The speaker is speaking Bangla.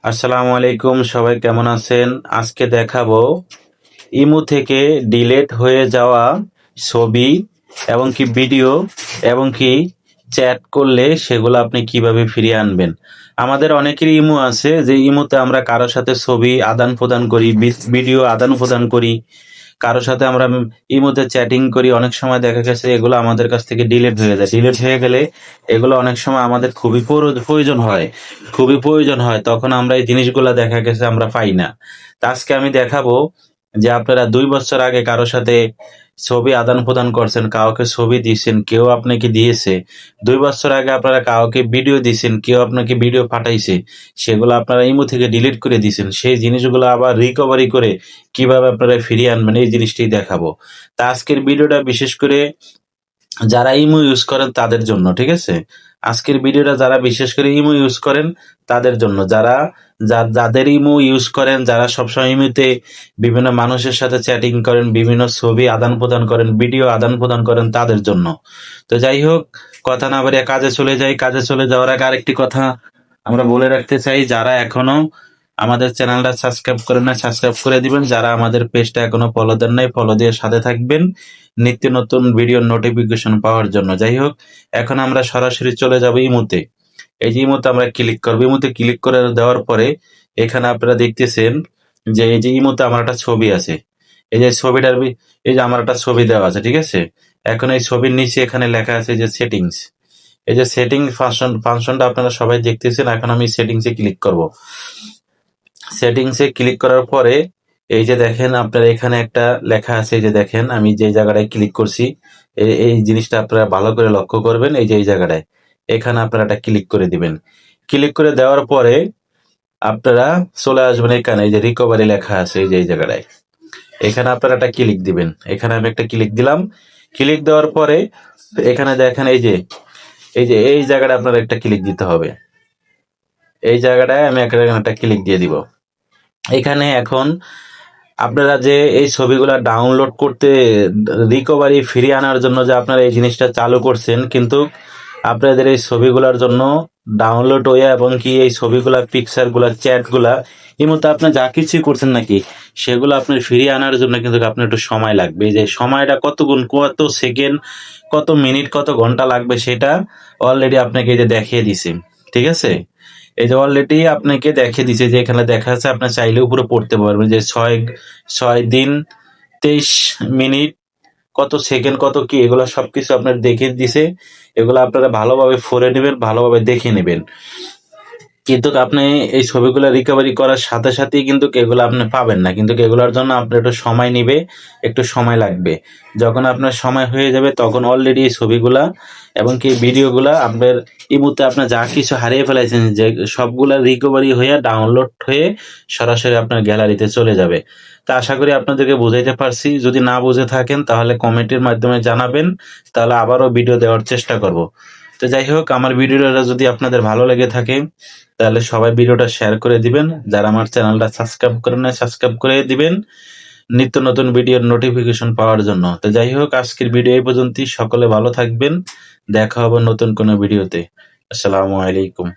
আসসালামু আলাইকুম সবাই কেমন আছেন? আজকে দেখাবো ইমু থেকে ডিলেট হয়ে যাওয়া ছবি এবং কি ভিডিও এবং কি চ্যাট করলে সেগুলো আপনি কীভাবে ফিরিয়ে আনবেন। আমাদের অনেকেরই ইমু আছে যে ইমুতে আমরা কারোর সাথে ছবি আদান প্রদান করি ভিডিও আদান প্রদান করি। কারোর সাথে আমরা ইমুতে চ্যাটিং করি, অনেক সময় দেখা গেছে এগুলো আমাদের কাছ থেকে ডিলেট হয়ে যায়। ডিলেট হয়ে গেলে এগুলো অনেক সময় আমাদের খুবই প্রয়োজন হয়। খুবই প্রয়োজন হয়, তখন আমরা এই জিনিসগুলো দেখা গেছে আমরা পাই না। তা আজকে আমি দেখাবো যে আপনারা দুই বছর আগে কারোর সাথে ছবি আদান প্রদান করছেন, কাউকে ছবি দিয়েছেন, কেউ আপনাকে দিয়েছে। দুই বছর আগে আপনারা কাউকে ভিডিও দিয়েছেন, কেউ আপনাকে ভিডিও পাঠাইছে, সেগুলো আপনারা ইমো থেকে ডিলিট করে দিয়েছেন। সেই জিনিসগুলো আবার রিকভারি করে কীভাবে আপনারা ফিরিয়ে আনবেন, এই জিনিসটি দেখাবো। তা আজকের ভিডিওটা বিশেষ করে যারা ইমো ইউজ করেন তাদের জন্য, ঠিক আছে? আজকের ভিডিওটা যারা বিশেষ করে ইমো ইউজ করেন তাদের জন্য। যারা যাদের ইমো ইউজ করেন, যারা সবসময় ইমোতে বিভিন্ন মানুষের সাথে চ্যাটিং করেন, বিভিন্ন ছবি আদান প্রদান করেন ভিডিও আদান প্রদান করেন তাদের জন্য। তো যাই হোক, কথা না বাড়িয়ে কাজে চলে যাই। কাজে চলে যাওয়ার আগে আরেকটি কথা আমরা বলে রাখতে চাই, যারা এখনও আমাদের চ্যানেলটা সাবস্ক্রাইব করেন না, সাবস্ক্রাইব করে দিবেন। যারা আমাদের পেজটা এখনও ফলো দেন নাই ফলো দিয়ে সাথে থাকবেন নিত্য নতুন ভিডিওর নোটিফিকেশন পাওয়ার জন্য। যাই হোক, এখন আমরা সরাসরি চলে যাব ইমুতে। এই যে ইমুতে আমরা ক্লিক করব। ইমুতে ক্লিক করে দেওয়ার পরে এখানে আপনারা দেখতেছেন যে এই যে ইমুতে আমার একটা ছবি আছে। এই যে ছবিটার এই যে আমার একটা ছবি দেওয়া আছে, ঠিক আছে? এখন এই ছবির নিচে এখানে লেখা আছে যে সেটিংস এই যে সেটিং ফাংশন ফাংশনটা আপনারা সবাই দেখতেছেন। এখন আমি সেটিংসে ক্লিক করব। সেটিংসে ক্লিক করার পরে, এই যে দেখেন আপনার এখানে একটা লেখা আছে, এই যে দেখেন আমি যে জায়গাটায় ক্লিক করছি এই- জিনিসটা আপনারা ভালো করে লক্ষ্য করবেন, এই যে এই জায়গাটায়। এখানে আপনারা একটা ক্লিক করে দিবেন। ক্লিক করে দেওয়ার পরে আপনারা চলে আসবেন এখানে, এই যে রিকভারি লেখা আছে, এই যে এই জায়গাটায়। এখানে আপনারা একটা ক্লিক দিবেন। এখানে আমি একটা ক্লিক দিলাম। ক্লিক দেওয়ার পরে এখানে দেখেন এই যে এই যে এই জায়গাটা আপনার একটা ক্লিক দিতে হবে। এই জায়গাটায় আমি একটা একটা ক্লিক দিয়ে দিব। এখানে এখন আপনারা যে এই ছবিগুলা ডাউনলোড করতে রিকভারি ফিরিয়ে আনার জন্য যে আপনারা এই জিনিসটা চালু করছেন, কিন্তু আপনাদের এই ছবিগুলোর জন্য ডাউনলোড হয়ে এবং কি এই ছবিগুলা পিকচারগুলা চ্যাটগুলা এই মতো আপনি যা কিছুই করছেন নাকি, সেগুলো আপনার ফিরিয়ে আনার জন্য কিন্তু আপনার একটু সময় লাগবে। যে সময়টা কত গুণ, কত সেকেন্ড কত মিনিট কত ঘণ্টা লাগবে সেটা অলরেডি আপনাকে এই যে দেখিয়ে দিছে। ঠিক আছে? এই অলরেডি আপনাকে দেখে দিছে যে এখানে দেখা আছে আপনি চাইলে উপরে পড়তে পারবেন যে ছয় ছয় দিন, তেইশ মিনিট, কত সেকেন্ড, কত কি, এগুলো সবকিছু আপনার দেখে দিছে। এগুলো আপনারা ভালোভাবে ফোরে নেবেন, ভালোভাবে দেখে নেবেন। কিন্তু আপনি এই ছবিগুলো রিকভারি করার সাথে সাথেই কিন্তু এগুলো আপনি পাবেন না। কিন্তু এগুলোর জন্য আপনার একটু সময় নিবে, একটু সময় লাগবে। যখন আপনার সময় হয়ে যাবে, তখন অলরেডি এই ছবিগুলা এবং কি ভিডিওগুলা আপনার ইমুতে আপনার যা কিছু হারিয়ে ফেলাইছেন যে সবগুলা রিকভারি হয়ে ডাউনলোড হয়ে সরাসরি আপনার গ্যালারিতে চলে যাবে। তা আশা করি আপনাদেরকে বুঝাইতে পারছি। যদি না বুঝে থাকেন, তাহলে কমেন্টের মাধ্যমে জানাবেন। তাহলে আবারও ভিডিও দেওয়ার চেষ্টা করব। তো যাই হোক, আমার ভিডিওটা যদি আপনাদের ভালো লেগে থাকে তাহলে সবাই ভিডিওটা শেয়ার করে দিবেন। যারা আমার চ্যানেলটা সাবস্ক্রাইব করে নেয় সাবস্ক্রাইব করে দিবেন। নিত্য নতুন ভিডিওর নোটিফিকেশন পাওয়ার জন্য। তো যাই হোক, আজকের ভিডিও এই পর্যন্তই। সকলে ভালো থাকবেন। দেখা হবে নতুন কোনো ভিডিওতে। আসসালামু আলাইকুম।